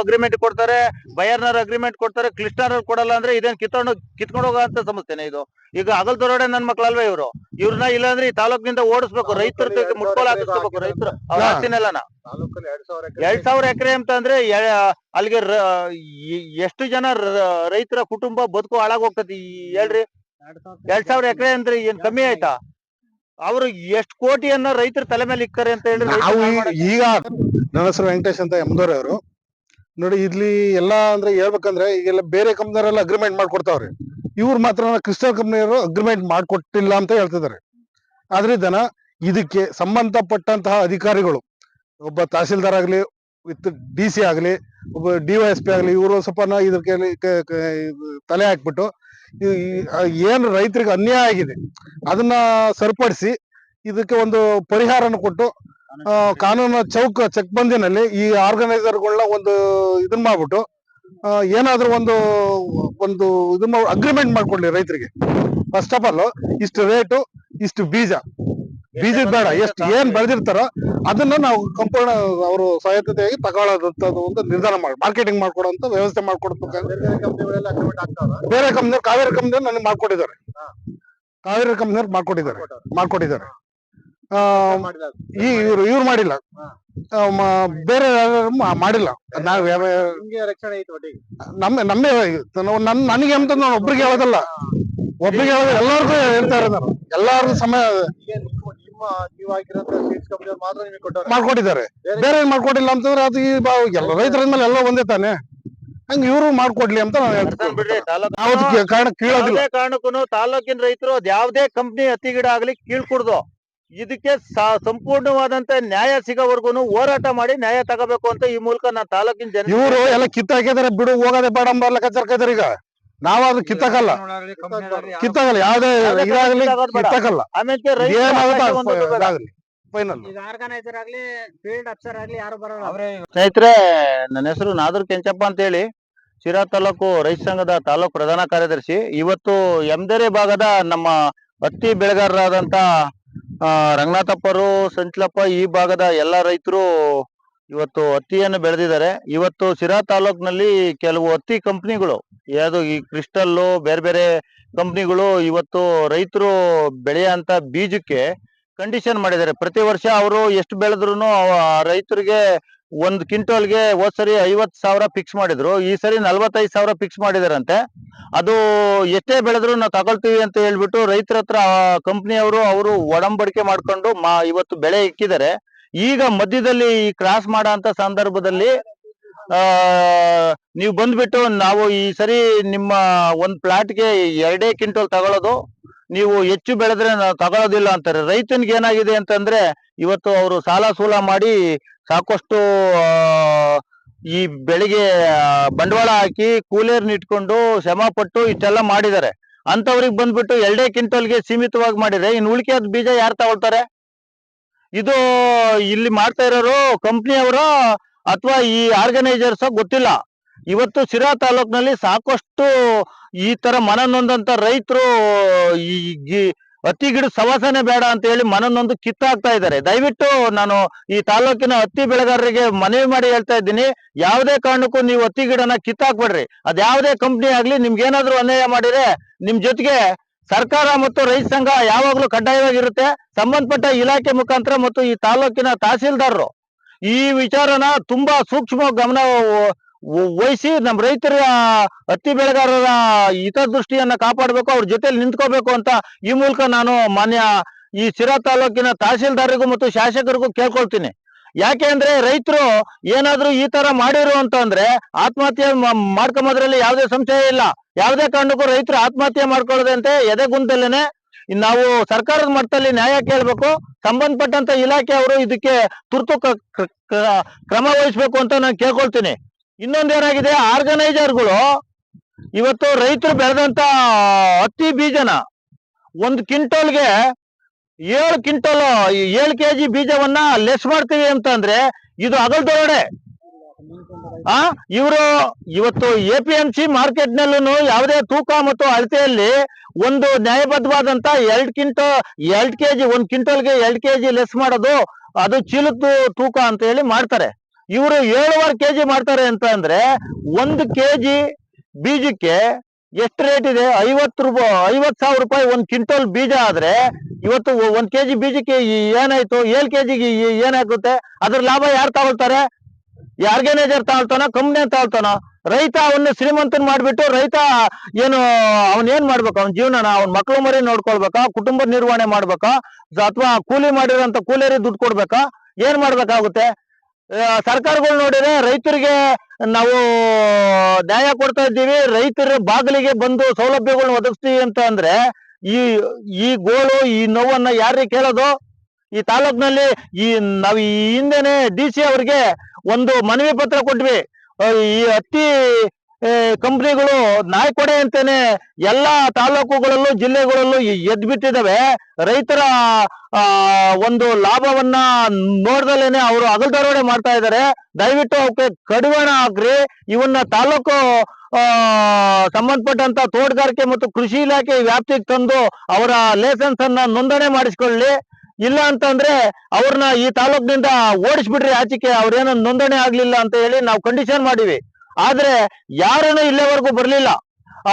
Agreement ಕೊಡ್ತಾರೆ ಬಯರ್ನರ್ agreement ಕೊಡ್ತಾರೆ ಕ್ಲಿಸ್ಟರ್ ಕೊಡಲ್ಲ ಅಂದ್ರೆ ಇದನ್ನ ಕಿತ್ಕೊಂಡು ಕಿತ್ಕೊಂಡು ಹೋಗುವಂತ ಸಮಸ್ಯೆನೆ ಇದು. ಈಗ ಅಗಲ್ ದೊರಡೆ ನನ್ ಮಕ್ಳಲ್ವೇ ಇವರು. ಇವ್ರನ್ನ ಇಲ್ಲಾಂದ್ರೆ ಈ ತಾಲೂಕಿನಿಂದ ಓಡಿಸ್ಬೇಕು ರೈತರ ಮುಟ್ಕೊಳ ಹಾಕಿಸ್ಬೇಕು ರೈತರು ಅವ್ರ. ಆಸ್ತಿನೆಲ್ಲನ ಎರಡ್ ಸಾವಿರ ಎಕರೆ ಅಂತ ಅಂದ್ರೆ ಅಲ್ಲಿಗೆ ರ- ಎಷ್ಟು ಜನ ರೈತರ ಕುಟುಂಬ ಬದುಕು ಹಾಳಾಗೋಗ್ತತಿ ಹೋಗ್ತತಿ ಹೇಳ್ರಿ? ಎರಡ್ ಸಾವಿರ ಎಕರೆ ಅಂದ್ರೆ ಏನ್ ಕಮ್ಮಿ ಆಯ್ತಾ? ಅವ್ರು ಎಷ್ಟು ಕೋಟಿಯನ್ನ ರೈತರ ತಲೆ ಮೇಲೆ ಇಕ್ಕರೆ ಅಂತ ಹೇಳಿ ಈಗ ನನ್ನ ಹೆಸರು ವೆಂಕಟೇಶ್ ಅಂತ ಎಂದೋರ್ ಅವರು. ನೋಡಿ, ಇಲ್ಲಿ ಎಲ್ಲಾ ಅಂದ್ರೆ ಹೇಳ್ಬೇಕಂದ್ರೆ ಈಗೆಲ್ಲ ಬೇರೆ ಕಂಪ್ನಿಯವರೆಲ್ಲ ಅಗ್ರಿಮೆಂಟ್ ಮಾಡ್ಕೊಡ್ತಾವ್ರೆ. ಇವ್ರು ಮಾತ್ರ ಕ್ರಿಸ್ಟಲ್ ಕಂಪ್ನಿಯವರು ಅಗ್ರಿಮೆಂಟ್ ಮಾಡ್ಕೊಟ್ಟಿಲ್ಲ ಅಂತ ಹೇಳ್ತಿದ್ದಾರೆ. ಆದ್ರಿಂದನ ಇದಕ್ಕೆ ಸಂಬಂಧಪಟ್ಟಂತಹ ಅಧಿಕಾರಿಗಳು, ಒಬ್ಬ ತಹಸೀಲ್ದಾರ್ ಆಗ್ಲಿ, ವಿತ್ ಡಿ ಸಿ ಆಗಲಿ, ಒಬ್ಬ ಡಿ ವೈ ಎಸ್ ಪಿ ಆಗಲಿ, ಇವರು ಸ್ವಲ್ಪ ಇದಕ್ಕೆ ತಲೆ ಹಾಕ್ಬಿಟ್ಟು ಏನು ರೈತರಿಗೆ ಅನ್ಯಾಯ ಆಗಿದೆ, ಅದನ್ನ ಸರಿಪಡಿಸಿ ಇದಕ್ಕೆ ಒಂದು ಪರಿಹಾರನ ಕೊಟ್ಟು ಕಾನೂನು ಚೌಕ ಬಂದಿನಲ್ಲಿ ಈ ಆರ್ಗನೈಸರ್ಗಳನ್ನ ಒಂದು ಇದನ್ ಮಾಡ್ಬಿಟ್ಟು ಏನಾದ್ರೂ ಒಂದು ಒಂದು ಇದನ್ನ ಅಗ್ರಿಮೆಂಟ್ ಮಾಡ್ಕೊಳ್ಳಿ ರೈತರಿಗೆ. ಫಸ್ಟ್ ಆಫ್ ಆಲ್ ಇಷ್ಟು ರೇಟು ಇಷ್ಟು ಬೀಜ. ಬೀಜ ಬೇಡ ಎಷ್ಟು ಏನ್ ಬೆಳೆದಿರ್ತಾರೋ ಅದನ್ನ ನಾವು ಕಂಪೌಂಡ್ ಅವರು ಸಹಾಯತೆಯಾಗಿ ತಗೊಳ್ಳೋದಂತ ಒಂದು ನಿರ್ಧಾರ ಮಾಡಿ ಮಾರ್ಕೆಟಿಂಗ್ ಮಾಡ್ಕೊಡೋಂತ ವ್ಯವಸ್ಥೆ ಮಾಡ್ಕೊಡ್ಬೇಕು ಬೇರೆ ಕಂಪ್ನಿ ಕಾವೇರಿ ಕಂಪ್ನಿ ನನಗೆ ಮಾಡ್ಕೊಟ್ಟಿದ್ದಾರೆ. ಕಾವೇರಿ ಕಂಪ್ನಿಯವ್ರು ಮಾಡ್ಕೊಟ್ಟಿದ್ದಾರೆ. ಮಾಡ್ಕೊಟ್ಟಿದ್ದಾರೆ. ಈ ಇವ್ರು ಇವ್ರು ಮಾಡಿಲ್ಲ. ಬೇರೆ ಮಾಡಿಲ್ಲ. ನಾವ್ ನಮ್ಮ ನಮ್ಮೇ ನನ್ ನನಗೆ ಅಂತ ನಾನು ಒಬ್ರಿಗೆ ಹೇಳೋದಲ್ಲ. ಒಬ್ರಿಗೆ ಹೇಳೋದು ಎಲ್ಲಾರ್ಗು ಹೇಳ್ತಾ ಇರೋದು ನಾನು. ಎಲ್ಲಾರ್ಗು ಸಮಯ ಮಾಡ್ಕೊಟ್ಟಿದ್ದಾರೆ. ಬೇರೆ ಏನ್ ಮಾಡ್ಕೊಟ್ಟಿಲ್ಲ ಅಂತಂದ್ರೆ ಅದು ಈ ಎಲ್ಲ ರೈತರ ಮೇಲೆ ಎಲ್ಲ ಒಂದೇ ತಾನೆ. ಹಂಗ ಇವರು ಮಾಡ್ಕೊಡ್ಲಿ ಅಂತ ನಾನು ಅರ್ಥ ಬಿಡ್ರಿ ಹೇಳ್ತೀನಿ ನಾವು ಕಾರಣ ಕೀಳೋದಿಲ್ಲ. ಕಾರಣಕ್ಕೂ ತಾಲೂಕಿನ ರೈತರು ಅದ್ ಯಾವ್ದೇ ಕಂಪ್ನಿ ಅತಿಗಿಡ ಗಿಡ ಆಗ್ಲಿ ಕೀಳ್ಕೂಡ್ದು. ಇದಕ್ಕೆ ಸ- ಸಂಪೂರ್ಣವಾದಂತ ನ್ಯಾಯ ಸಿಗೋವರೆಗೂ ಹೋರಾಟ ಮಾಡಿ ನ್ಯಾಯ ತಗೋಬೇಕು ಅಂತ ಈ ಮೂಲಕ ನಾ ತಾಲೂಕಿನ ಜನ ಇವರು ಎಲ್ಲ ಕಿತ್ತಾಕಿದಾರೆ ಬಿಡು ಹೋಗೋದೇ ಬೇಡ ಅಂಬ ಲೆಕ್ಕಾಚಾರ ಈಗ. ನಾವ್ ಅದು ಕಿತ್ತಕಲ್ಲ. ಕಿತ್ತಾಗಲ್ಲ ಯಾವ್ದೇ ಇದಾಗಲಿ ಕಿತ್ತಕಲ್ಲ. ಏನಾಗುತ್ತೆ ಈಗ ಸ್ನೇಹಿತರೆ ನನ್ನ ಹೆಸರು ನಾದೂರ್ ಕೆಂಚಪ್ಪ ಅಂತ ಹೇಳಿ ಶಿರಾ ತಾಲೂಕು ರೈತ ಸಂಘದ ತಾಲೂಕು ಪ್ರಧಾನ ಕಾರ್ಯದರ್ಶಿ. ಇವತ್ತು ಎಮ್ದೆರೆ ಭಾಗದ ನಮ್ಮ ಹತ್ತಿ ಬೆಳೆಗಾರರಾದಂತ ರಂಗನಾಥಪ್ಪರು, ಸಂಚಲಪ್ಪ ಈ ಭಾಗದ ಎಲ್ಲ ರೈತರು ಇವತ್ತು ಹತ್ತಿಯನ್ನು ಬೆಳೆದಿದ್ದಾರೆ. ಇವತ್ತು ಶಿರಾ ತಾಲೂಕಿನಲ್ಲಿ ಕೆಲವು ಹತ್ತಿ ಕಂಪ್ನಿಗಳು, ಯಾವುದು ಈ ಕ್ರಿಸ್ಟಲ್ಲು ಬೇರೆ ಬೇರೆ ಕಂಪ್ನಿಗಳು ಇವತ್ತು ರೈತರು ಬೆಳೆಯಂತ ಬೀಜಕ್ಕೆ ಕಂಡೀಷನ್ ಮಾಡಿದ್ದಾರೆ. ಪ್ರತಿ ವರ್ಷ ಅವರು ಎಷ್ಟು ಬೆಳೆದ್ರು ರೈತರಿಗೆ ಒಂದ್ ಕ್ವಿಂಟಲ್ಗೆ ಹೋದ್ ಸರಿ ಐವತ್ ಸಾವಿರ ಫಿಕ್ಸ್ ಮಾಡಿದ್ರು. ಈ ಸರಿ ನಲ್ವತ್ತೈದು ಸಾವಿರ ಫಿಕ್ಸ್ ಮಾಡಿದಾರಂತೆ. ಅದು ಎಷ್ಟೇ ಬೆಳೆದ್ರು ನಾವು ತಗೊಳ್ತೀವಿ ಅಂತ ಹೇಳ್ಬಿಟ್ಟು ರೈತರ ಹತ್ರ ಕಂಪ್ನಿಯವರು ಅವರು ಒಡಂಬಡಿಕೆ ಮಾಡ್ಕೊಂಡು ಮಾ ಇವತ್ತು ಬೆಳೆ ಇಕ್ಕಿದ್ದಾರೆ. ಈಗ ಮಧ್ಯದಲ್ಲಿ ಈ ಕ್ರಾಸ್ ಮಾಡೋ ಅಂತ ಸಂದರ್ಭದಲ್ಲಿ, ಆ, ನೀವು ಬಂದ್ಬಿಟ್ಟು ನಾವು ಈ ಸರಿ ನಿಮ್ಮ ಒಂದು ಪ್ಲಾಟ್ಗೆ ಎರಡೇ ಕ್ವಿಂಟಲ್ ತಗೊಳ್ಳೋದು ನೀವು ಹೆಚ್ಚು ಬೆಳೆದ್ರೆ ನಾವು ತಗೊಳ್ಳೋದಿಲ್ಲ ಅಂತಾರೆ. ರೈತನಿಗೆ ಏನಾಗಿದೆ ಅಂತಂದ್ರೆ, ಇವತ್ತು ಅವರು ಸಾಲ ಸೂಲ ಮಾಡಿ ಸಾಕಷ್ಟು ಈ ಬೆಳಿಗ್ಗೆ ಬಂಡವಾಳ ಹಾಕಿ ಕೂಲಿಯರ್ನ ಇಟ್ಕೊಂಡು ಶ್ರಮ ಪಟ್ಟು ಇಷ್ಟೆಲ್ಲ ಮಾಡಿದ್ದಾರೆ. ಅಂತವ್ರಿಗೆ ಬಂದ್ಬಿಟ್ಟು ಎರಡೇ ಕ್ವಿಂಟಲ್ಗೆ ಸೀಮಿತವಾಗಿ ಮಾಡಿದ್ರೆ ಇನ್ನು ಉಳಿಕೆಯಾದ ಬೀಜ ಯಾರು ತಗೊಳ್ತಾರೆ? ಇದು ಇಲ್ಲಿ ಮಾಡ್ತಾ ಇರೋರು ಕಂಪ್ನಿಯವರು ಅಥವಾ ಈ ಆರ್ಗನೈಸರ್ಸ್ ಗೊತ್ತಿಲ್ಲ. ಇವತ್ತು ಸಿರಾ ತಾಲೂಕಿನಲ್ಲಿ ಸಾಕಷ್ಟು ಈ ತರ ಮನನೊಂದಂತ ರೈತರು ಈ ಹತ್ತಿ ಗಿಡ ಸವಾಸನೆ ಬೇಡ ಅಂತ ಹೇಳಿ ಮನನೊಂದು ಕಿತ್ತಾಕ್ತಾ ಇದ್ದಾರೆ. ದಯವಿಟ್ಟು ನಾನು ಈ ತಾಲೂಕಿನ ಹತ್ತಿ ಬೆಳೆಗಾರರಿಗೆ ಮನವಿ ಮಾಡಿ ಹೇಳ್ತಾ ಇದ್ದೀನಿ. ಯಾವುದೇ ಕಾರಣಕ್ಕೂ ನೀವು ಹತ್ತಿ ಗಿಡನ ಕಿತ್ತಾಕ್ಬೇಡ್ರಿ. ಅದ್ ಯಾವುದೇ ಕಂಪ್ನಿ ಆಗ್ಲಿ ನಿಮ್ಗೆ ಏನಾದ್ರು ಅನ್ಯಾಯ ಮಾಡಿದ್ರೆ ನಿಮ್ ಜೊತೆಗೆ ಸರ್ಕಾರ ಮತ್ತು ರೈತ ಸಂಘ ಯಾವಾಗ್ಲೂ ಕಡ್ಡಾಯವಾಗಿರುತ್ತೆ. ಸಂಬಂಧಪಟ್ಟ ಇಲಾಖೆ ಮುಖಾಂತರ ಮತ್ತು ಈ ತಾಲೂಕಿನ ತಹಸೀಲ್ದಾರರು ಈ ವಿಚಾರನ ತುಂಬಾ ಸೂಕ್ಷ್ಮ ಗಮನ ವಹಿಸಿ ನಮ್ಮ ರೈತರ ಹತ್ತಿ ಬೆಳೆಗಾರರ ಹಿತದೃಷ್ಟಿಯನ್ನ ಕಾಪಾಡಬೇಕು, ಅವ್ರ ಜೊತೆಲಿ ನಿಂತ್ಕೋಬೇಕು ಅಂತ ಈ ಮೂಲಕ ನಾನು ಮಾನ್ಯ ಈ ಸಿರಾ ತಾಲೂಕಿನ ತಹಸೀಲ್ದಾರರಿಗೂ ಮತ್ತು ಶಾಸಕರಿಗೂ ಕೇಳ್ಕೊಳ್ತೀನಿ. ಯಾಕೆ ಅಂದ್ರೆ ರೈತರು ಏನಾದ್ರೂ ಈ ತರ ಮಾಡಿರು ಅಂತಂದ್ರೆ ಆತ್ಮಹತ್ಯೆ ಮ- ಮಾಡ್ಕೊಂಬೋದ್ರಲ್ಲಿ ಯಾವುದೇ ಸಂಶಯ ಇಲ್ಲ. ಯಾವುದೇ ಕಾರಣಕ್ಕೂ ರೈತರು ಆತ್ಮಹತ್ಯೆ ಮಾಡ್ಕೊಳ್ಳೋದಂತೆ ಎದೆಗುಂದಲೇನೆ ನಾವು ಸರ್ಕಾರದ ಮಟ್ಟದಲ್ಲಿ ನ್ಯಾಯ ಕೇಳಬೇಕು. ಸಂಬಂಧಪಟ್ಟಂತ ಇಲಾಖೆ ಅವರು ಇದಕ್ಕೆ ತುರ್ತು ಕ್ರಮ ವಹಿಸ್ಬೇಕು ಅಂತ ನಾನು ಕೇಳ್ಕೊಳ್ತೀನಿ. ಇನ್ನೊಂದೇನಾಗಿದೆ ಆರ್ಗನೈಸರ್ಗಳು ಇವತ್ತು ರೈತರು ಬೆಳೆದಂತ ಹತ್ತಿ ಬೀಜನ ಒಂದು ಕ್ವಿಂಟಲ್ಗೆ ಏಳು ಕ್ವಿಂಟಲ್ ಏಳು ಕೆಜಿ ಬೀಜವನ್ನ ಲೆಸ್ ಮಾಡ್ತೀವಿ ಅಂತಂದ್ರೆ ಇದು ಅಗಲ್ದೊಳಗಡೆ ಆ? ಇವರು ಇವತ್ತು A P M C market ನಲ್ಲೂ ಯಾವುದೇ ತೂಕ ಮತ್ತು ಅಳತೆಯಲ್ಲಿ ಒಂದು ನ್ಯಾಯಬದ್ಧವಾದಂತ ಎರಡ್ ಕ್ವಿಂಟಲ್, ಎರಡ್ ಕೆಜಿ, ಒಂದ್ ಕ್ವಿಂಟಲ್ಗೆ ಎರಡ್ ಕೆಜಿ ಲೆಸ್ ಮಾಡೋದು ಅದು ಚೀಲದ್ದು ತೂಕ ಅಂತ ಹೇಳಿ ಮಾಡ್ತಾರೆ. ಇವರು ಏಳುವರೆ ಕೆಜಿ ಮಾಡ್ತಾರೆ ಅಂತ ಅಂದ್ರೆ ಒಂದು ಕೆ ಜಿ ಬೀಜಕ್ಕೆ ಎಷ್ಟು ರೇಟ್ ಇದೆ? ಐವತ್ತು ರೂಪಾಯಿ ಐವತ್ ಸಾವಿರ ರೂಪಾಯಿ ಒಂದು ಕ್ವಿಂಟಲ್ ಬೀಜ ಆದ್ರೆ ಇವತ್ತು ಒಂದು ಕೆ ಜಿ ಬೀಜಕ್ಕೆ ಏನಾಯ್ತು? ಏನಾಯ್ತು ಕೆ ಜಿಗೆ ಏನಾಗುತ್ತೆ? ಅದ್ರ ಲಾಭ ಯಾರು ತಗೊಳ್ತಾರೆ? ಆರ್ಗನೈಸರ್ ತಗೊಳ್ತಾನೋ ಕಂಪ್ನಿ ತಗೊಳ್ತಾನೋ. ರೈತ ಅವನ್ನ ಶ್ರೀಮಂತನ್ ಮಾಡ್ಬಿಟ್ಟು ರೈತ ಏನು ಅವನ್ ಏನ್ ಮಾಡ್ಬೇಕು? ಅವನ ಜೀವನನ ಅವ್ನ ಮಕ್ಳು ಮರಿ ನೋಡ್ಕೊಳ್ಬೇಕಾ? ಕುಟುಂಬ ನಿರ್ವಹಣೆ ಮಾಡ್ಬೇಕಾ? ಅಥವಾ ಕೂಲಿ ಮಾಡಿರೋಂತ ಕೂಲಿಯರಿಗೆ ದುಡ್ಡು ಕೊಡ್ಬೇಕಾ? ಏನ್ ಮಾಡ್ಬೇಕಾಗುತ್ತೆ? ಸರ್ಕಾರಗಳು ನೋಡಿದ್ರೆ ರೈತರಿಗೆ ನಾವು ನ್ಯಾಯ ಕೊಡ್ತಾ ಇದ್ದೀವಿ, ರೈತರ ಬಾಗಿಲಿಗೆ ಬಂದು ಸೌಲಭ್ಯಗಳನ್ನ ಒದಗಿಸ್ತೀವಿ ಅಂತ ಅಂದ್ರೆ ಈ ಈ ಗೋಳು, ಈ ನೋವನ್ನ ಯಾರಿಗೆ ಕೇಳೋದು? ಈ ತಾಲ್ಲೂಕಿನಲ್ಲಿ ಈ, ನಾವು ಈ ಹಿಂದೆನೆ ಡಿ ಸಿ ಅವ್ರಿಗೆ ಒಂದು ಮನವಿ ಪತ್ರ ಕೊಟ್ವಿ. ಈ ಹತ್ತಿ ಕಂಪ್ನಿಗಳು ನಾಯ್ಕೊಡೆ ಅಂತೇನೆ ಎಲ್ಲಾ ತಾಲೂಕುಗಳಲ್ಲೂ ಜಿಲ್ಲೆಗಳಲ್ಲೂ ಎದ್ ಬಿಟ್ಟಿದಾವೆ ರೈತರ ಒಂದು ಲಾಭವನ್ನ ನೋಡ್ದಲೇನೆ ಅವರು ಅಗಲ್ದರೋಡೆ ಮಾಡ್ತಾ ಇದ್ದಾರೆ. ದಯವಿಟ್ಟು ಅವಕ್ಕೆ ಕಡಿವಾಣ ಹಾಕ್ರಿ. ಇವನ್ನ ತಾಲೂಕು ಸಂಬಂಧಪಟ್ಟಂತ ತೋಟಗಾರಿಕೆ ಮತ್ತು ಕೃಷಿ ಇಲಾಖೆ ವ್ಯಾಪ್ತಿಗೆ ತಂದು ಅವರ ಲೈಸೆನ್ಸ್ ಅನ್ನ ನೋಂದಣಿ ಮಾಡಿಸ್ಕೊಳ್ಳಿ. ಇಲ್ಲ ಅಂತಂದ್ರೆ ಅವ್ರನ್ನ ಈ ತಾಲೂಕಿನಿಂದ ಓಡಿಸ್ಬಿಡ್ರಿ. ಆಚಿಕೆ ಅವ್ರೇನೋ ನೋಂದಣಿ ಆಗ್ಲಿಲ್ಲ ಅಂತ ಹೇಳಿ ನಾವು ಕಂಡೀಷನ್ ಮಾಡಿವಿ. ಆದ್ರೆ ಯಾರನ್ನು ಇಲ್ಲಿವರೆಗೂ ಬರ್ಲಿಲ್ಲ. ಆ,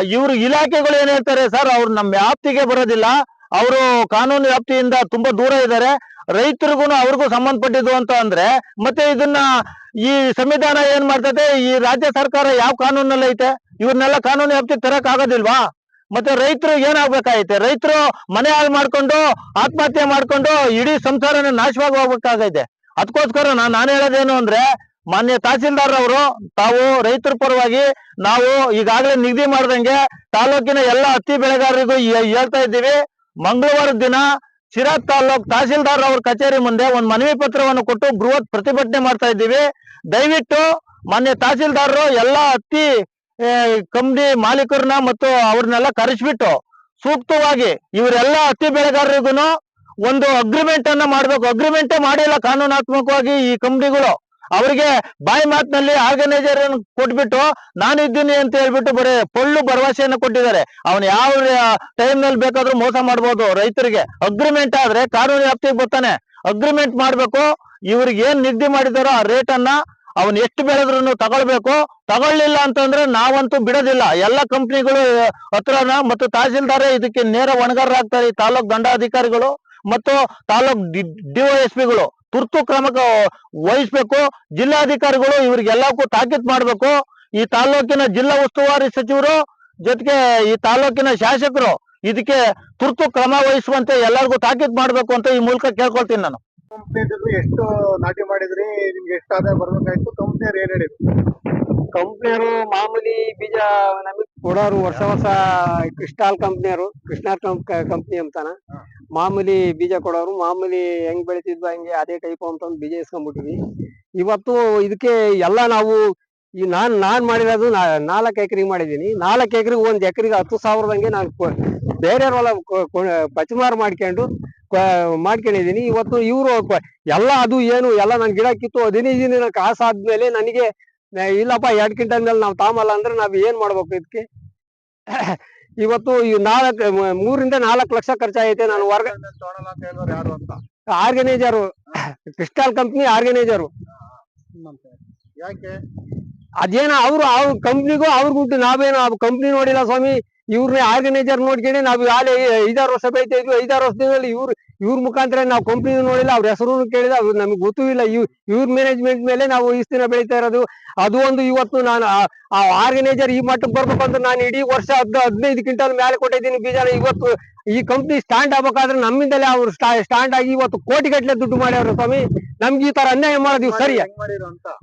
ಇವ್ರ ಇಲಾಖೆಗಳು ಏನ್ ಹೇಳ್ತಾರೆ ಸರ್, ಅವ್ರು ನಮ್ಮ ವ್ಯಾಪ್ತಿಗೆ ಬರೋದಿಲ್ಲ. ಅವರು ಕಾನೂನು ವ್ಯಾಪ್ತಿಯಿಂದ ತುಂಬಾ ದೂರ ಇದ್ದಾರೆ. ರೈತರಿಗೂ ಅವ್ರಿಗೂ ಸಂಬಂಧಪಟ್ಟಿದ್ದು ಅಂತ ಅಂದ್ರೆ, ಮತ್ತೆ ಇದನ್ನ ಈ ಸಂವಿಧಾನ ಏನ್ ಮಾಡ್ತದೆ, ಈ ರಾಜ್ಯ ಸರ್ಕಾರ ಯಾವ ಕಾನೂನಲ್ಲಿ ಐತೆ? ಇವ್ರನ್ನೆಲ್ಲ ಕಾನೂನು ವ್ಯಾಪ್ತಿ ತರಕ್ ಆಗೋದಿಲ್ವಾ? ಮತ್ತೆ ರೈತರು ಏನಾಗ್ಬೇಕಾಗೈತೆ? ರೈತರು ಮನೆ ಹಾಳು ಮಾಡ್ಕೊಂಡು, ಆತ್ಮಹತ್ಯೆ ಮಾಡ್ಕೊಂಡು ಇಡೀ ಸಂಸಾರನ ನಾಶವಾಗಿ ಹೋಗ್ಬೇಕಾಗೈತೆ. ಅದಕ್ಕೋಸ್ಕರ ನಾನು ನಾನು ಹೇಳೋದೇನು ಅಂದ್ರೆ ಮಾನ್ಯ ತಹಸೀಲ್ದಾರ್ ಅವರು ತಾವು ರೈತರ ಪರವಾಗಿ ನಾವು ಈಗಾಗಲೇ ನಿಗದಿ ಮಾಡ್ದಂಗೆ ತಾಲೂಕಿನ ಎಲ್ಲ ಹತ್ತಿ ಬೆಳೆಗಾರರಿಗೂ ಹೇಳ್ತಾ ಇದ್ದೀವಿ. ಮಂಗಳವಾರ ದಿನ ಶಿರಾ ತಾಲೂಕ್ ತಹಸೀಲ್ದಾರ್ ಅವ್ರ ಕಚೇರಿ ಮುಂದೆ ಒಂದು ಮನವಿ ಪತ್ರವನ್ನು ಕೊಟ್ಟು ಬೃಹತ್ ಪ್ರತಿಭಟನೆ ಮಾಡ್ತಾ ಇದ್ದೀವಿ. ದಯವಿಟ್ಟು ಮಾನ್ಯ ತಹಸೀಲ್ದಾರರು ಎಲ್ಲ ಹತ್ತಿ ಕಂಪ್ನಿ ಮಾಲೀಕರನ್ನ ಮತ್ತು ಅವ್ರನ್ನೆಲ್ಲ ಕರೆಸ್ಬಿಟ್ಟು ಸೂಕ್ತವಾಗಿ ಇವರೆಲ್ಲ ಹತ್ತಿ ಬೆಳೆಗಾರರಿಗೂ ಒಂದು ಅಗ್ರಿಮೆಂಟ್ ಅನ್ನ ಮಾಡ್ಬೇಕು. ಅಗ್ರಿಮೆಂಟೇ ಮಾಡಿಲ್ಲ ಕಾನೂನಾತ್ಮಕವಾಗಿ ಈ ಕಂಪ್ನಿಗಳು ಅವರಿಗೆ ಬಾಯಿ ಮಾತಿನಲ್ಲಿ ಆರ್ಗನೈಸರ್ ಕೊಟ್ಬಿಟ್ಟು ನಾನು ಇದ್ದೀನಿ ಅಂತ ಹೇಳ್ಬಿಟ್ಟು ಬರೀ ಪೊಳ್ಳು ಭರವಸೆಯನ್ನು ಕೊಟ್ಟಿದ್ದಾರೆ. ಅವನು ಯಾವ ಟೈಮ್ನಲ್ಲಿ ಬೇಕಾದ್ರೂ ಮೋಸ ಮಾಡ್ಬೋದು ರೈತರಿಗೆ. ಅಗ್ರಿಮೆಂಟ್ ಆದ್ರೆ ಕಾನೂನು ವ್ಯಾಪ್ತಿಗೆ ಬರ್ತಾನೆ. ಅಗ್ರಿಮೆಂಟ್ ಮಾಡ್ಬೇಕು, ಇವ್ರಿಗೆ ಏನ್ ನಿಗದಿ ಮಾಡಿದಾರೋ ಆ ರೇಟ್ ಅನ್ನ ಅವನ್ ಎಷ್ಟು ಬೆಳೆದ್ರು ತಗೊಳ್ಬೇಕು. ತಗೊಳ್ಳಿಲ್ಲ ಅಂತಂದ್ರೆ ನಾವಂತೂ ಬಿಡೋದಿಲ್ಲ. ಎಲ್ಲ ಕಂಪ್ನಿಗಳು ಹತ್ರನ ಮತ್ತು ತಹಸೀಲ್ದಾರ ಇದಕ್ಕೆ ನೇರ ಹೊಣೆಗಾರರಾಗ್ತಾರೆ ಈ ತಾಲೂಕ್ ದಂಡಾಧಿಕಾರಿಗಳು ಮತ್ತು ತಾಲೂಕ್ ಡಿವೈಎಸ್ಪಿಗಳು ತುರ್ತು ಕ್ರಮ ವಹಿಸ್ಬೇಕು. ಜಿಲ್ಲಾಧಿಕಾರಿಗಳು ಇವ್ರಿಗೆಲ್ಲಕ್ಕೂ ತಾಕೀತ್ ಮಾಡ್ಬೇಕು. ಈ ತಾಲೂಕಿನ ಜಿಲ್ಲಾ ಉಸ್ತುವಾರಿ ಸಚಿವರು ಜೊತೆಗೆ ಈ ತಾಲೂಕಿನ ಶಾಸಕರು ಇದಕ್ಕೆ ತುರ್ತು ಕ್ರಮ ವಹಿಸುವಂತೆ ಎಲ್ಲರಿಗೂ ತಾಕೀತ್ ಮಾಡ್ಬೇಕು ಅಂತ ಈ ಮೂಲಕ ಕೇಳ್ಕೊಳ್ತೀನಿ ನಾನು. ಎಷ್ಟು ನಾಟಿ ಮಾಡಿದ್ರಿ? ನಿಮ್ಗೆ ಎಷ್ಟು ಆದಾಯ ಬರ್ಬೇಕಾಯ್ತು? ಕಂಪ್ನಿಯವ್ರು ಏನ್ ಹೇಳಿದ್ರು? ಕಂಪ್ನಿಯವರು ಮಾಮೂಲಿ ಬೀಜ ನಮಗೆ ಕೊಡೋರು ವರ್ಷ ವರ್ಷ ಕ್ರಿಸ್ಟಾಲ್ ಕಂಪ್ನಿಯವರು. ಕಂಪ್ ಕಂಪ್ನಿ ಅಂತಾನ. ಮಾಮೂಲಿ ಬೀಜ ಕೊಡೋರು, ಮಾಮೂಲಿ ಹೆಂಗ್ ಬೆಳಿತಿದ್ವಿ ಹಂಗೆ ಅದೇ ಟೈಪ್ ಅಂತ ಬೀಜ ಇಸ್ಕೊಂಡ್ಬಿಟ್ಟಿವಿ ಇವತ್ತು ಇದಕ್ಕೆ ಎಲ್ಲ ನಾವು ಈ ನಾನ್ ನಾನ್ ಮಾಡಿರೋದು ನಾಲ್ಕು ಎಕರೆಗೆ ಮಾಡಿದ್ದೀನಿ. ನಾಲ್ಕು ಎಕರೆಗೆ ಒಂದ್ ಎಕರೆಗೆ ಹತ್ತು ಸಾವಿರದಂಗೆ ನಾನು ಕೊ- ಕೊ- ಪಚಮಾರು ಮಾಡ್ಕೊಂಡು ಮಾಡ್ಕೊಂಡಿದೀನಿ ಇವತ್ತು ಇವರು ಎಲ್ಲ ಅದು ಏನು, ಎಲ್ಲ ನನ್ ಗಿಡ ಕಿತ್ತು ಹದಿನೈದು ದಿನ ಕಾಸು ಆದ್ಮೇಲೆ ನನಗೆ ಇಲ್ಲಪ್ಪ, ಎರಡು ಕ್ವಿಂಟಲ್ ಮೇಲೆ ನಾವು ತಾಮಲ್ಲ ಅಂದ್ರೆ ನಾವು ಏನ್ ಮಾಡ್ಬೇಕು ಇದಕ್ಕೆ? ಇವತ್ತು ಈ ನಾಲ್ಕ್ ಮೂರಿಂದ ನಾಲ್ಕು ಲಕ್ಷ ಖರ್ಚಾಗೈತೆ ನಾನು ವರ್ಗ ಆರ್ಗನೈಜರು ಕ್ರಿಸ್ಟಾಲ್ ಕಂಪ್ನಿ ಆರ್ಗನೈಜರು. ಯಾಕೆ? ಅದೇನ ಅವ್ರು ಅವ್ರ ಕಂಪ್ನಿಗೂ ಅವ್ರಿಗೂ ನಾವೇನು ಆ ಕಂಪ್ನಿ ನೋಡಿಲ್ಲ ಸ್ವಾಮಿ ಇವ್ರನ್ನ ಆರ್ಗನೈಜರ್ ನೋಡ್ಕೊಂಡು ನಾವು ಯಾಲೆ ಐದಾರು ವರ್ಷ ಬೈತಾ ಇದ್ವಿ ಐದಾರು ವರ್ಷದಿಂದ ಇವ್ರು ಇವ್ರ ಮುಖಾಂತರ ನಾವು ಕಂಪ್ನಿ ನೋಡಿಲ್ಲ ಅವ್ರ ಹೆಸರು ಕೇಳಿಲ್ಲ ಅವ್ರು ನಮ್ಗೆ ಗೊತ್ತೂ ಇಲ್ಲ. ಇವ್ ಇವ್ರ ಮ್ಯಾನೇಜ್ಮೆಂಟ್ ಮೇಲೆ ನಾವು ಇಷ್ಟು ದಿನ ಬೆಳಿತಾ ಇರೋದು. ಅದು ಒಂದು ಇವತ್ತು ನಾನು ಆ- ಆರ್ಗನೈಜರ್ ಆರ್ಗನೈಸರ್ ಈ ಮಟ್ಟಕ್ಕೆ ಬರ್ಬೇಕು ಅಂತ ನಾನು ಇಡೀ ವರ್ಷ ಹದ್ ಹದಿನೈದು ಕ್ವಿಂಟಲ್ ಮೇಲೆ ಕೊಟ್ಟಿದ್ದೀನಿ ಬೀಜನ. ಇವತ್ತು ಈ ಕಂಪ್ನಿ ಸ್ಟ್ಯಾಂಡ್ ಆಗ್ಬೇಕಾದ್ರೆ ನಮ್ಮಿಂದಲೇ ಅವ್ರು ಸ್ಟ್ಯಾಂಡ್ ಆಗಿ ಇವತ್ತು ಕೋಟಿ ಗಟ್ಟಲೆ ದುಡ್ಡು ಮಾಡ್ಯಾರ ಸ್ವಾಮಿ. ನಮ್ಗೆ ಈ ತರ ಅನ್ಯಾಯ ಮಾಡೋದು ಸರಿ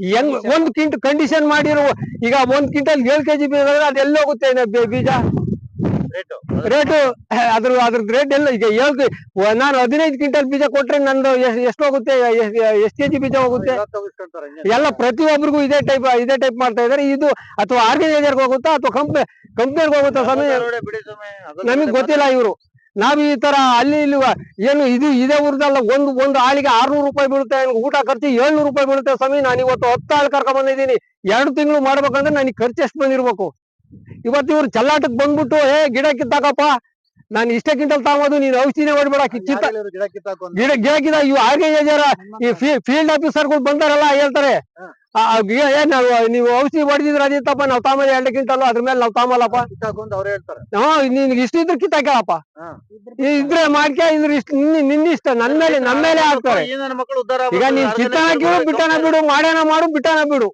ಹೆಂಗ್ ಒಂದ್ ಕ್ವಿಂಟ್ ಕಂಡೀಷನ್ ಮಾಡಿರೋ ಈಗ ಒಂದ್ ಕ್ವಿಂಟಲ್ ಏಳು ಕೆಜಿ ಬೀಜ ಅದೆಲ್ಲೋಗುತ್ತೆ ಬೀಜ? ರೇಟು ಅದ್ರ ಅದ್ರದ್ದು ರೇಟ್ ಎಲ್ಲ ಈಗ ಹೇಳ್ತಿ ನಾನು ಹದಿನೈದು ಕ್ವಿಂಟಲ್ ಬೀಜ ಕೊಟ್ರೆ ನಂದು ಎಷ್ಟ್ ಹೋಗುತ್ತೆ ಎಷ್ಟು ಕೆಜಿ ಬೀಜ ಹೋಗುತ್ತೆ? ಎಲ್ಲ ಪ್ರತಿಯೊಬ್ಬರಿಗೂ ಇದೇ ಟೈಪ್ ಇದೇ ಟೈಪ್ ಮಾಡ್ತಾ ಇದಾರೆ. ಇದು ಅಥವಾ ಆರ್ಗನೈಸರ್ಗೆ ಹೋಗುತ್ತಾ ಅಥವಾ ಕಂಪ್ನಿ ಕಂಪ್ನಿಗೆ ಹೋಗುತ್ತಾ ಸ್ವಾಮಿ? ನಮಗೆ ಗೊತ್ತಿಲ್ಲ ಇವರು. ನಾವ್ ಈ ತರ ಅಲ್ಲಿ ಇಲ್ಲಿ ಏನು ಇದು ಇದೇ ಊರದಲ್ಲ ಒಂದು ಒಂದು ಆಳಿಗೆ ಆರ್ನೂರು ರೂಪಾಯಿ ಬೀಳುತ್ತೆ ನನ್ಗೆ ಊಟ ಖರ್ಚು ಏಳ್ನೂರು ರೂಪಾಯಿ ಬೀಳುತ್ತೆ ಸ್ವಾಮಿ. ನಾನು ಇವತ್ತು ಹತ್ತು ಆಳು ಕರ್ಕೊಂಡ್ ಬಂದಿದ್ದೀನಿ. ಎರಡು ತಿಂಗಳು ಮಾಡ್ಬೇಕಂದ್ರೆ ನನಗೆ ಖರ್ಚು ಎಷ್ಟು ಬಂದಿರ್ಬೇಕು? ಇವತ್ತು ಇವ್ರು ಚಲ್ಲಾಟಕ್ ಬಂದ್ಬಿಟ್ಟು ಏ ಗಿಡ ಕಿತ್ತಾಕಪ್ಪ. ನಾನು ಇಷ್ಟೇ ಕ್ವಿಂಟಲ್ ತಗೋದು ನೀನು ಔಷಧಿನೇ ಹೊಡ್ಬೇಡ ಕಿತ್ತ ಗಿಡ ಗಿಡಕ್ಕಿದ ಇವು ಈ ಫೀಲ್ಡ್ ಆಫೀಸರ್ಗಳು ಬಂದಾರಲ್ಲ ಹೇಳ್ತಾರೆ. ಏನ್ ನೀವು ಔಷಧಿ ಹೊಡೆದಿದ್ರೆ ಅದಿತ್ತಪ್ಪ ನಾವು ತಾಮದ ಎರಡು ಕ್ವಿಂಟಲ್ ಅದ್ರ ಮೇಲೆ ನಾವು ತಾಮಲ್ಲಪ್ಪ ಕಿತ್ತಾಕು ಅಂತ ಅವ್ರೇ ಹೇಳ್ತಾರೆ. ಹಾ ನಿನ್ಗೆ ಇಷ್ಟ ಇದ್ರೆ ಕಿತ್ತಾಕಪ್ಪ. ಇದ್ರೆ ಮಾಡ್ಕೆ ಇದ್ರ ಇಷ್ಟ ನಿನ್ನ ಇಷ್ಟ ನನ್ ಮೇಲೆ ನನ್ ಮೇಲೆ ಉದ್ಧಾರ ಈಗ. ನೀನ್ ಕಿತ್ತನ ಬಿಡು ಬಿಟ್ಟನ ಬಿಡು ಮಾಡ್ಯಾನ ಮಾಡು ಬಿಟ್ಟನ ಬಿಡು.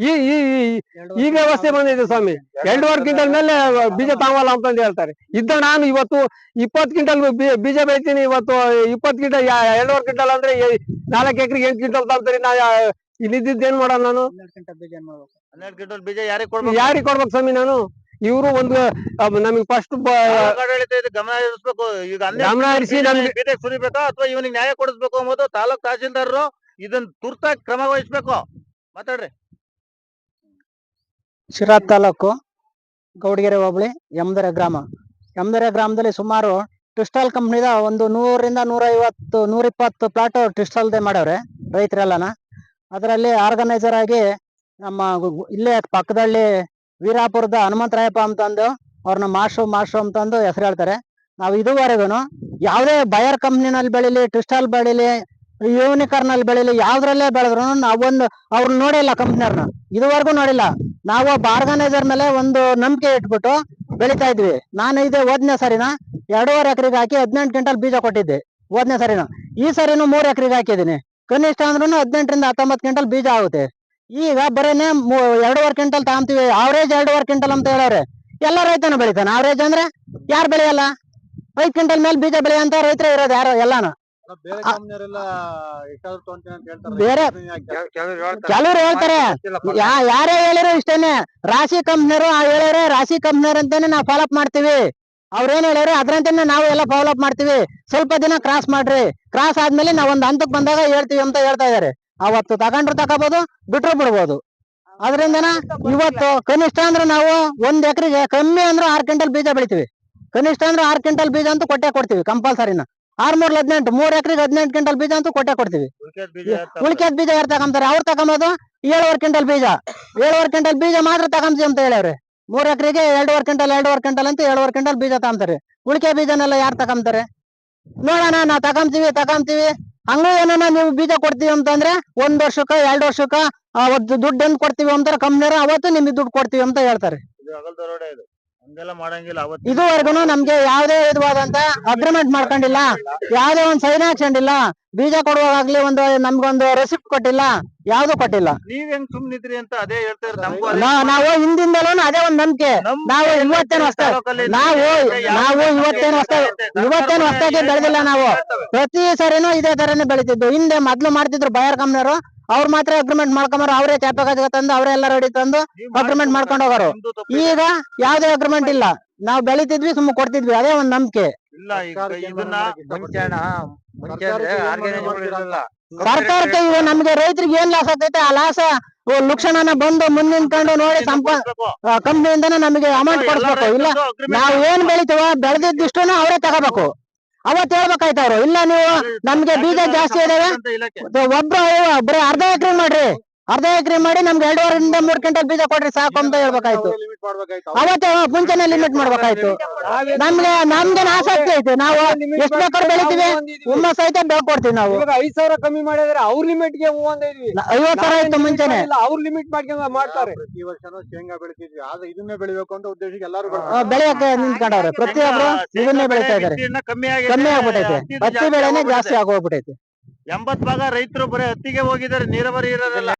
ಈ ಈ ಈ- ಈ ವ್ಯವಸ್ಥೆ ಬಂದಿದೆ ಸ್ವಾಮಿ. ಎರಡೂವರೆ ಕ್ವಿಂಟಲ್ ಮೇಲೆ ಬೀಜ ತಾವಲ್ಲ ಅಂತ ಹೇಳ್ತಾರೆ. ಇದ್ದ ನಾನು ಇವತ್ತು ಇಪ್ಪತ್ತು ಕ್ವಿಂಟಲ್ ಬೀಜ ಬೆಳಿತೀನಿ. ಇವತ್ತು ಇಪ್ಪತ್ತು ಕ್ವಿಂಟಲ್ ಎರಡೂವರೆ ಕ್ವಿಂಟಲ್ ಅಂದ್ರೆ ನಾಲ್ಕು ಎಕರೆಗೆ ಎಂಟು ಕ್ವಿಂಟಲ್ ತಂತಾರೆ ನಾ ಇಲ್ಲಿದ್ದ ಏನ್ ಮಾಡೋಣ ನಾನು? ಹನ್ನೆರಡು ಕ್ವಿಂಟಲ್ ಬೀಜ ಯಾರಿಗೆ ಕೊಡ್ಬೇಕು? ಯಾರಿಗೆ ಕೊಡ್ಬೇಕು ಸ್ವಾಮಿ ನಾನು? ಇವರು ಒಂದು ನಮಗೆ ಫಸ್ಟ್ ತಾಲೂಕು ಆಡಳಿತ ಇದು ಗಮನ ಹರಿಸಬೇಕು. ಈಗ ಗಮನ ಹರಿಸಿ ಬೀಜ ನಮ್ಗೆ ಸುರಿಬೇಕಾ ಅಥವಾ ಇವನಿಗೆ ನ್ಯಾಯ ಕೊಡಿಸ್ಬೇಕು ಅಂಬೋದು ತಾಲೂಕ್ ತಹಸೀಲ್ದಾರರು ಇದನ್ನ ತುರ್ತಾಗಿ ಕ್ರಮ ವಹಿಸ್ಬೇಕು ಮಾತಾಡ್ರಿ. ಶಿರಾ ತಾಲೂಕು ಗೌಡಗೆರೆ ಹೋಬಳಿ ಯಮದರೆ ಗ್ರಾಮ. ಯಮದರೆ ಗ್ರಾಮದಲ್ಲಿ ಸುಮಾರು ಟ್ರಿಸ್ಟಾಲ್ ಕಂಪ್ನಿದ ಒಂದು ನೂರಿಂದ ನೂರೈವತ್ತು, ನೂರಿಪ್ಪತ್ತು ಪ್ಲಾಟ್ ದೇ ಮಾಡವ್ರೆ ರೈತರೆಲ್ಲನ. ಅದರಲ್ಲಿ ಆರ್ಗನೈಸರ್ ಆಗಿ ನಮ್ಮ ಇಲ್ಲೇ ಪಕ್ಕದಲ್ಲಿ ವೀರಾಪುರದ ಹನುಮಂತರಾಯಪ್ಪ ಅಂತಂದು ಅವ್ರನ್ನ ಮಾಸ್ಟ್ರು ಮಾಸ್ಟ್ರು ಅಂತಂದು ಹೆಸರು ಹೇಳ್ತಾರೆ. ನಾವು ಇದುವರೆಗೂ ಯಾವುದೇ ಬಯರ್ ಕಂಪ್ನಿನಲ್ಲಿ ಬೆಳಿಲಿ ಟ್ರಿಸ್ಟಾಲ್ ಬೆಳಿಲಿ ಯೂನಿಕಾರ್ನಲ್ಲಿ ಬೆಳಿಲಿ, ಯಾವ್ದ್ರಲ್ಲೇ ಬೆಳೆದ್ರು ನಾವೊಂದು ಅವ್ರನ್ನ ನೋಡಿಲ್ಲ ಕಂಪ್ನಿಯವ್ರನ್ನ ಇದುವರೆಗೂ ನೋಡಿಲ್ಲ. ನಾವು ಬಾರ್ಗನೈಸರ್ ಮೇಲೆ ಒಂದು ನಂಬಿಕೆ ಇಟ್ಬಿಟ್ಟು ಬೆಳಿತಾ ಇದ್ವಿ. ನಾನು ಇದೆ ಹೋದ್ನೇ ಸರಿನ? ಎರಡೂವರೆ ಎಕರೆಗೆ ಹಾಕಿ ಹದಿನೆಂಟು ಕ್ವಿಂಟಲ್ ಬೀಜ ಕೊಟ್ಟಿದ್ದೆ. ಹೋದ್ನೇ ಸರಿನ? ಈ ಸರಿನು ಮೂರ್ ಎಕರೆಗೆ ಹಾಕಿದೀನಿ ಕನಿಷ್ಠ ಅಂದ್ರೂ ಹದಿನೆಂಟರಿಂದ ಹತ್ತೊಂಬತ್ತು ಕ್ವಿಂಟಲ್ ಬೀಜ ಆಗುತ್ತೆ. ಈಗ ಬರೇನೆ ಎರಡೂವರೆ ಕ್ವಿಂಟಲ್ ತಗೊಂತೀವಿ ಆವ್ರೇಜ್ ಎರಡೂವರೆ ಕ್ವಿಂಟಲ್ ಅಂತ ಹೇಳೋರೆ ಎಲ್ಲ ರೈತನು ಬೆಳಿತಾನೆ? ಆವ್ರೇಜ್ ಅಂದ್ರೆ ಯಾರು ಬೆಳೆಯಲ್ಲ? ಐದು ಕ್ವಿಂಟಲ್ ಮೇಲೆ ಬೀಜ ಬೆಳೆಯಂತ ರೈತರೇ ಇರೋದು ಯಾರು? ಎಲ್ಲಾನು. ಬೇರೆ ಹೇಳ್ತಾರೆ ಕೆಲವ್ರು ಯಾರೇ ಹೇಳಿರೋ ಇಷ್ಟೇನೆ. ರಾಶಿ ಕಂಪ್ನಿಯರು ಹೇಳಿದ್ರೆ ರಾಶಿ ಕಂಪ್ನಿಯರ್ ಅಂತಾನೆ ನಾವು ಫಾಲೋಅಪ್ ಮಾಡ್ತೀವಿ. ಅವ್ರೇನ್ ಹೇಳ್ಯಾರ ಅದ್ರಂತಾನೆ ನಾವು ಎಲ್ಲ ಫಾಲೋಅಪ್ ಮಾಡ್ತೀವಿ. ಸ್ವಲ್ಪ ದಿನ ಕ್ರಾಸ್ ಮಾಡ್ರಿ. ಕ್ರಾಸ್ ಆದ್ಮೇಲೆ ನಾವ್ ಒಂದ್ ಹಂತಕ್ ಬಂದಾಗ ಹೇಳ್ತೀವಿ ಅಂತ ಹೇಳ್ತಾ ಇದಾರೆ. ಅವತ್ತು ತಗೊಂಡ್ರು ತಗೋಬಹುದು ಬಿಟ್ರು ಬಿಡ್ಬೋದು. ಅದರಿಂದನ ಇವತ್ತು ಕನಿಷ್ಠ ಅಂದ್ರೆ ನಾವು ಒಂದ್ ಎಕರೆಗೆ ಕಮ್ಮಿ ಅಂದ್ರೆ ಆರ್ ಕ್ವಿಂಟಲ್ ಬೀಜ ಬೆಳಿತೀವಿ. ಕನಿಷ್ಠ ಅಂದ್ರೆ ಆರ್ ಕ್ವಿಂಟಲ್ ಬೀಜ ಅಂತೂ ಕೊಟ್ಟೆ ಕೊಡ್ತೀವಿ ಕಂಪಲ್ಸರಿನ ಆರ್ ಮೂರ್ ಹದಿನೆಂಟು ಮೂರ್ ಎಕರೆಗೆ ಹದಿನೆಂಟು ಕ್ವಿಂಟಲ್ ಬೀಜ ಅಂತೂ ಕೊಟ್ಟೆ ಕೊಡ್ತೀವಿ. ಉಳ್ಕೆದ್ ಬೀಜ ಯಾರು ತಗೊಂತಾರೆ? ಅವ್ರು ತಗೊಂಬೋದು ಏಳುವರೆ ಕ್ವಿಂಟಲ್ ಬೀಜ. ಏಳುವರೆ ಕ್ವಿಂಟಲ್ ಬೀಜ ಮಾತ್ರ ತಗೊಂತೀವಿ ಅಂತ ಹೇಳವ್ರೆ ಮೂರ್ ಎಕರೆಗೆ ಎರಡುವರೆ ಕ್ವಿಂಟಲ್ ಎರಡುವರೆ ಕ್ವಿಂಟಲ್ ಅಂತ ಏಳುವರೆ ಕ್ವಿಂಟಲ್ ಬೀಜ ತಗೊಂತಾರೆ. ಉಳಿಕೆ ಬೀಜನೆಲ್ಲ ಯಾರು ತಗೊಂತಾರೆ? ನೋಡೋಣ ನಾ ತಗೊಂತೀವಿ ತಗೊಂತೀವಿ. ಹಂಗೂ ಏನಾನ ನೀವು ಬೀಜ ಕೊಡ್ತೀವಿ ಅಂತಂದ್ರೆ ಒಂದ್ ವರ್ಷಕ್ಕ ಎರಡ್ ವರ್ಷಕ್ಕ ಅವತ್ತು ದುಡ್ಡು ಕೊಡ್ತೀವಿ ಅಂತಾರೆ? ಕಂಪ್ನಿಯವರು ಅವತ್ತು ನಿಮಗೆ ದುಡ್ಡು ಕೊಡ್ತೀವಿ ಅಂತ ಹೇಳ್ತಾರೆ. ಇದುವರೆಗೂ ನಮ್ಗೆ ಯಾವ್ದೇ ವಿಧವಾದಂತ ಅಗ್ರಿಮೆಂಟ್ ಮಾಡ್ಕೊಂಡಿಲ್ಲ. ಯಾವ್ದೇ ಒಂದ್ ಸೈನ್ ಹಾಕೊಂಡಿಲ್ಲ ಬೀಜ ಕೊಡುವಾಗ್ಲಿ ಒಂದು ನಮ್ಗೊಂದು ರೆಸಿಪ್ಟ್ ಕೊಟ್ಟಿಲ್ಲ. ಯಾವ್ದು ಕೊಟ್ಟಿಲ್ಲ. ನೀವ್ ಹೆಂಗ್ ಸುಮ್ನಿದ್ರಿ ಅಂತ ಅದೇ ಹೇಳ್ತಾ ನಮಗೂ ನಾವು ಹಿಂದಿಂದಲೂ ಅದೇ ಒಂದ್ ನಂಬಿಕೆ. ನಾವು ಇವತ್ತೇನು ನಾವು ನಾವು ಇವತ್ತೇನು ಹೊಸ್ದಾಗಿ ಇವತ್ತೇನು ಹೊಸ್ತಾಗಿ ಬೆಳೆದಿಲ್ಲ ನಾವು. ಪ್ರತಿ ಸರಿನೂ ಇದೇ ತರನೇ ಬೆಳಿತಿದ್ವು ಹಿಂದೆ ಮೊದ್ಲು ಮಾಡ್ತಿದ್ರು ಬಯರ್ ಕಂಪ್ನಿಯವರು. ಅವ್ರು ಮಾತ್ರ ಅಗ್ರಿಮೆಂಟ್ ಮಾಡ್ಕೊಂಬಾರ ಅವರೇ ಚಾಪೆ ತಂದು ಅವರೇ ಎಲ್ಲ ರೆಡಿ ತಂದು ಅಗ್ರಿಮೆಂಟ್ ಮಾಡ್ಕೊಂಡು ಹೋಗೋರು. ಈಗ ಯಾವ್ದೇ ಅಗ್ರಿಮೆಂಟ್ ಇಲ್ಲ. ನಾವ್ ಬೆಳಿತಿದ್ವಿ ಸುಮ್ಮನೆ ಕೊಡ್ತಿದ್ವಿ ಅದೇ ಒಂದ್ ನಂಬಿಕೆ. ಸರ್ಕಾರಕ್ಕೆ ಇವ ನಮ್ಗೆ ರೈತರಿಗೆ ಏನ್ ಲಾಸ್ ಆಗ್ತೈತೆ ಆ ಲಾಸ ಲಕ್ಷಣನ ಬಂದು ಮುಂದ್ ನಿಂತ್ಕೊಂಡು ನೋಡಿ ಸಂಪ ಕಂಪ್ನಿಯಿಂದನೇ ನಮಗೆ ಅಮೌಂಟ್ ಕೊಡ್ಬೇಕು ಇಲ್ಲ ನಾವ್ ಏನ್ ಬೆಳಿತೀವ ಬೆಳೆದಿದ್ದಿಷ್ಟು ಅವರೇ ತಗೋಬೇಕು. ಅವತ್ ಹೇಳ್ಬೇಕಾಯ್ತ ಅವ್ರು. ಇಲ್ಲ ನೀವು ನಮ್ಗೆ ಬೀಜ ಜಾಸ್ತಿ ಇದಾವೆ. ಒಬ್ರು ಬರೀ ಅರ್ಧ ಎಕರೆ ಮಾಡ್ರಿ. ಅರ್ಧ ಎಕರೆ ಮಾಡಿ ನಮ್ಗೆ ಎರಡೂವರೆಯಿಂದ ಮೂರ್ ಕ್ವಿಂಟಲ್ ಬೀಜ ಕೊಡ್ರಿ ಸಾಕು ಅಂತ ಹೇಳ್ಬೇಕಾಯ್ತು. ಲಿಮಿಟ್ ಮಾಡ್ಬೇಕಾಯ್ತು. ಅವತ್ತೇ ಮುಂಚೆನೆ ಲಿಮಿಟ್ ಮಾಡ್ಬೇಕಾಯ್ತು. ನಮ್ಗೆ ನಮ್ಗೆ ಆಸಕ್ತಿ ಐತೆ. ನಾವು ಎಷ್ಟು ಬೇಕಾದ್ರೆ ಬೆಳಿತೀವಿ ಹುಮ್ಮ ಸಹಿತ ಬೆಳ್ಕೊಡ್ತೀವಿ ನಾವು. ಇವಾಗ ಐದ್ ಸಾವಿರ ಕಮ್ಮಿ ಮಾಡಿದ್ರೆ ಅವ್ರ ಲಿಮಿಟ್ಗೆ ಐವತ್ ಸಾವಿರ ಇತ್ತು ಮುಂಚೆನೆ. ಅವ್ರ ಲಿಮಿಟ್ ಮಾಡ್ಕೊಂಡ್ ಮಾಡ್ತಾರೆ. ಈ ವರ್ಷನೂ ಶೇಂಗಾ ಬೆಳಿತಿದ್ವಿ ಆದ್ರೆ ಇದನ್ನೇ ಬೆಳಿಬೇಕು ಅಂತ ಉದ್ದೇಶಕ್ಕೆ ಎಲ್ಲರೂ ಬೆಳೆಯಕ್ಕೆ ನಿಂತ್ಕೊಂಡವ್ರೆ. ಪ್ರತಿಯೊಬ್ರು ಇದನ್ನೇ ಬೆಳಿತಾ ಇದಾರೆ ಕಮ್ಮಿ ಕಮ್ಮಿ ಆಗ್ಬಿಟ್ಟೈತೆ ಹತ್ತಿ ಬೆಳೆನೆ ಜಾಸ್ತಿ ಆಗೋಗ್ಬಿಟ್ಟೈತೆ ಎಂಬತ್ ಭಾಗ ರೈತರು ಬರೀ ಹತ್ತಿಗೆ ಹೋಗಿದ್ದಾರೆ ನೀರಾವರಿ ಇರೋದಿಲ್ಲ.